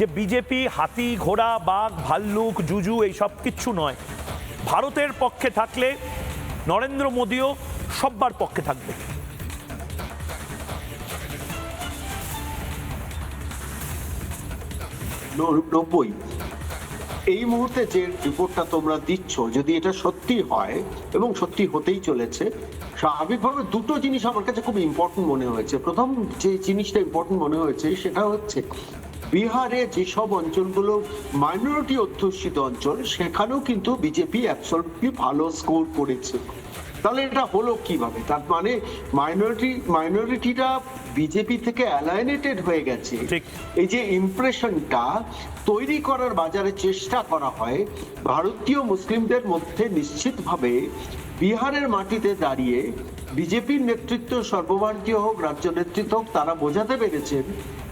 যে বিজেপি, হাতি, ঘোড়া, বাঘ, ভাল্লুক, জুজু এই সব কিচ্ছু নয়। ভারতের পক্ষে থাকলে নরেন্দ্র মোদীও সব্বার পক্ষে থাকবে। নব্বই। এই মুহূর্তে যে রিপোর্টটা তোমরা দিচ্ছ, যদি এটা সত্যি হয়, এবং সত্যি হতেই চলেছে, স্বাভাবিকভাবে দুটো জিনিস আমার কাছে খুব ইম্পর্টেন্ট মনে হয়েছে। প্রথম যে জিনিসটা ইম্পর্টেন্ট মনে হয়েছে, সেটা হচ্ছে বিহারে যেসব অঞ্চলগুলো মাইনরিটি অধ্যুষিত অঞ্চল সেখানেও কিন্তু বিজেপি অ্যাবসলুটলি ভালো স্কোর করেছে। তাহলে এটা হলো কীভাবে? তার মানে মাইনরিটি মাইনরিটিটা বিজেপি থেকে অ্যালাইনেটেড হয়ে গেছে। এই যে ইমপ্রেশনটা তৈরি করার বাজারে চেষ্টা করা হয় ভারতীয় মুসলিমদের মধ্যে নিশ্চিতভাবে বিহারের মাটিতে দাঁড়িয়ে বিজেপির নেতৃত্ব সর্বভারতীয় হোক রাজ্য নেতৃত্ব হোক তারা বোঝাতে পেরেছেন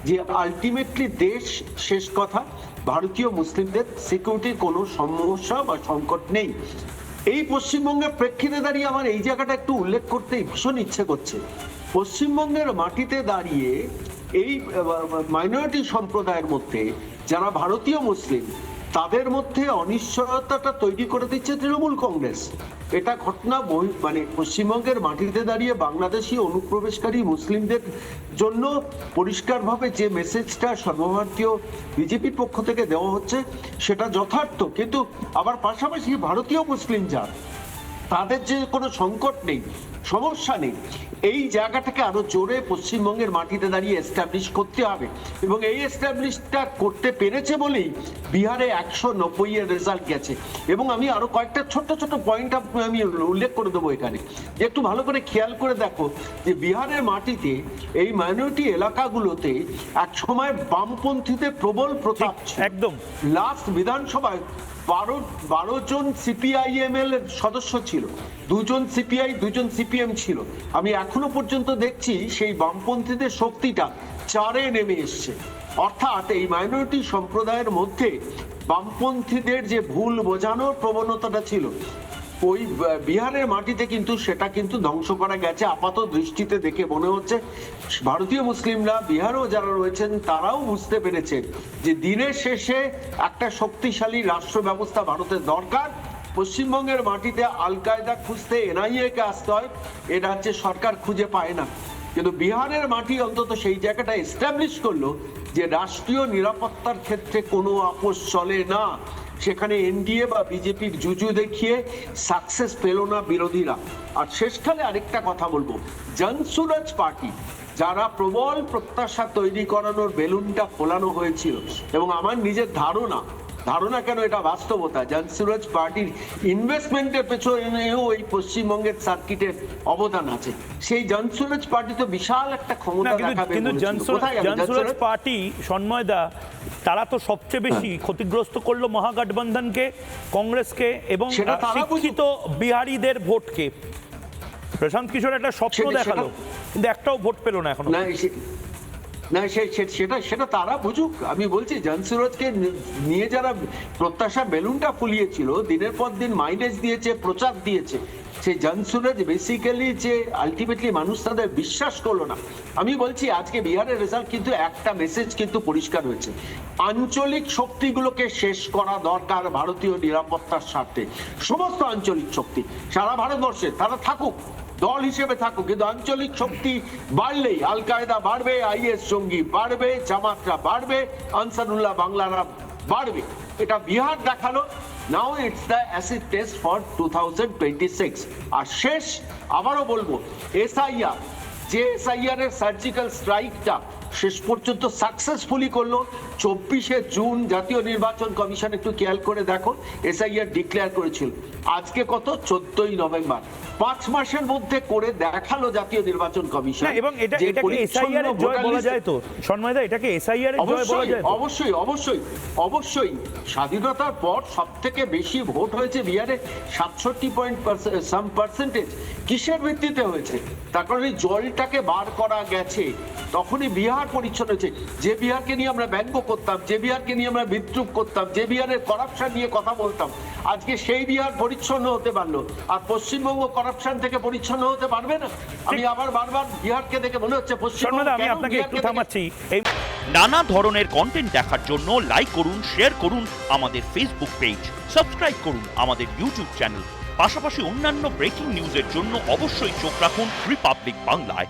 যে আলটিমেটলি দেশ শেষ কথা, ভারতীয় মুসলিমদের সিকিউরিটির কোনো সমস্যা বা সংকট নেই। এই পশ্চিমবঙ্গের প্রেক্ষিতে দাঁড়িয়ে আমার এই জায়গাটা একটু উল্লেখ করতে ভীষণ ইচ্ছে করছে। পশ্চিমবঙ্গের মাটিতে দাঁড়িয়ে এই মাইনরিটি সম্প্রদায়ের মধ্যে যারা ভারতীয় মুসলিম, তাদের মধ্যে অনিশ্চয়তাটা তৈরি করে দিচ্ছে তৃণমূল কংগ্রেস। এটা ঘটনা মানে পশ্চিমবঙ্গের মাটিতে দাঁড়িয়ে বাংলাদেশি অনুপ্রবেশকারী মুসলিমদের জন্য পরিষ্কারভাবে যে মেসেজটা সর্বভারতীয় বিজেপির পক্ষ থেকে দেওয়া হচ্ছে, সেটা যথার্থ। কিন্তু আবার পাশাপাশি ভারতীয় মুসলিম যার তাদের যে কোনো সংকট নেই সমস্যা নেই। এই জায়গাটাকে আরও জোরে পশ্চিমবঙ্গের মাটিতে দাঁড়িয়ে এস্টাবলিশ করতে হবে। এবং এই এস্টাবলিশটা করতে পেরেছে বলেই বিহারে একশো নব্বই এর রেজাল্ট গেছে। এবং আমি আরও কয়েকটা ছোট্ট ছোট্ট পয়েন্ট আমি উল্লেখ করে দেবো এখানে। যে একটু ভালো করে খেয়াল করে দেখো যে বিহারের মাটিতে এই মাইনরিটি এলাকাগুলোতে এক সময় বামপন্থীদের প্রবল প্রতাপ একদম। লাস্ট বিধানসভায় বারো বারো জন সিপিআইএম এর সদস্য ছিল। দুজন সিপিআই দুজন সিপিএম ছিল। আমি এখনও পর্যন্ত দেখছি সেই বামপন্থীদের শক্তিটা চারে নেমে এসছে। অর্থাৎ এই মাইনরিটি সম্প্রদায়ের মধ্যে বামপন্থীদের যে ভুল বোঝানোর প্রবণতাটা ছিল, ওই বিহারের মাটিতে কিন্তু সেটা কিন্তু ধ্বংস করা গেছে আপাত দৃষ্টিতে দেখে মনে হচ্ছে। ভারতীয় মুসলিমরা, বিহারেও যারা রয়েছেন, তারাও বুঝতে পেরেছেন যে দিনের শেষে একটা শক্তিশালী রাষ্ট্র ব্যবস্থা ভারতের দরকার। পশ্চিমবঙ্গের মাটিতে আল কায়দা খুঁজতে এনআইএ কে আসতে হয়, এটা হচ্ছে সরকার খুঁজে পায় না। কিন্তু বিহারের মাটি অন্তত সেই জায়গাটা এস্টাবলিশ করল যে রাষ্ট্রীয় নিরাপত্তার ক্ষেত্রে কোনো আপোষ চলে না। সেখানে এনডিএ বা বিজেপির জুজু দেখিয়ে সাকসেস পেল না বিরোধীরা। আর শেষকালে আরেকটা কথা বলব, জনসুরাজ পার্টি, যারা প্রবল প্রত্যাশা তৈরি করানোর বেলুনটা ফোলানো হয়েছিল, এবং আমার নিজের ধারণা ধারণা কেন এটা বাস্তবতা? জনসুরাজ পার্টির ইনভেস্টমেন্টের পেছনেও এই পশ্চিমবঙ্গের সার্কিটের অবদান আছে। সেই জনসুরাজ পার্টি তো বিশাল একটা ক্ষমতা কিন্তু দেখাবে কিন্তু বলেছিল। জনসুরাজ? পার্টি সন্ময়দা তারা তো সবচেয়ে বেশি ক্ষতিগ্রস্ত করল মহাগঠবন্ধনকে কংগ্রেসকে এবং শিক্ষিত বিহারিদের ভোটকে। প্রশান্ত কিশোর একটা স্বপ্ন দেখাল কিন্তু একটাও ভোট পেল না এখনও। না সেটা সেটা তারা বুঝুক। আমি বলছি জনসুরজকে নিয়ে যারা প্রত্যাশা বেলুনটা ফুলিয়েছিল, দিনের পর দিন মাইলেজ দিয়েছে, প্রচার দিয়েছে সেই জনসুরজ বেসিক্যালি যে আলটিমেটলি মানুষ তাদের বিশ্বাস করল না। আমি বলছি, আজকে বিহারের রেজাল্ট কিন্তু একটা মেসেজ কিন্তু পরিষ্কার হয়েছে। আঞ্চলিক শক্তিগুলোকে শেষ করা দরকার ভারতীয় নিরাপত্তার স্বার্থে। সমস্ত আঞ্চলিক শক্তি, সারা ভারতবর্ষে, তারা থাকুক। দল হিসেবে থাকুক, কিন্তু আঞ্চলিক শক্তি বাড়লেই আল কায়দা বাড়বে, আইএস সঙ্গী বাড়বে, জামাতরা বাড়বে, আনসারুল্লাহ বাংলারা বাড়বে। এটা বিহার দেখাল। Now it's the acid test for two twenty six আর শেষ, আবারও বলব, এসআইআর, যে এসআইআর এর সার্জিক্যাল স্ট্রাইকটা শেষ পর্যন্ত সাকসেসফুলি করল। চব্বিশে জুন জাতীয় নির্বাচন কমিশন একটু খেয়াল করে দেখো এসআইআর ডিক্লেয়ার করেছিল। আজকে কত? চোদ্দই নভেম্বর। পাঁচ মাসের মধ্যে করে দেখাল জাতীয় নির্বাচন কমিশন এবং এটা এটাকে এসআইআর এর জয় বলা যায় তো। সন্ময়দা এটাকে এসআইআর এর জয় বলা যায় অবশ্যই অবশ্যই অবশ্যই। স্বাধীনতার পর সব থেকে বেশি ভোট হয়েছে বিহারে সাতষট্টি পয়েন্ট সাম পার্সেন্টেজ কিসের ভিত্তিতে হয়েছে? তার কারণে জলটাকে বার করা গেছে। তখনই বিহার বিহার পরিচ্ছন্ন হয়েছে। যে বিহারকে নিয়ে আমরা ব্যঙ্গ করতাম যে বিহারকে নিয়ে আমরা বিদ্রুপ করতাম যে বিহারের করাপশন নিয়ে কথা বলতাম। আজকে সেই বিহার পরিচ্ছন্ন হতে পারল। আর পশ্চিমবঙ্গ করাপশন থেকে পরিচ্ছন্ন হতে পারবে না? আমি আবার বারবার বিহারকে দেখে মনে হচ্ছে পশ্চিমবঙ্গ আমি আপনাকে একটু থামাচ্ছি। এই নানা ধরনের কন্টেন্ট দেখার জন্য লাইক করুন শেয়ার করুন আমাদের ফেসবুক পেজ সাবস্ক্রাইব করুন আমাদের ইউটিউব চ্যানেল পাশাপাশি অন্যান্য ব্রেকিং নিউজের জন্য অবশ্যই চোখ রাখুন রিপাবলিক বাংলায়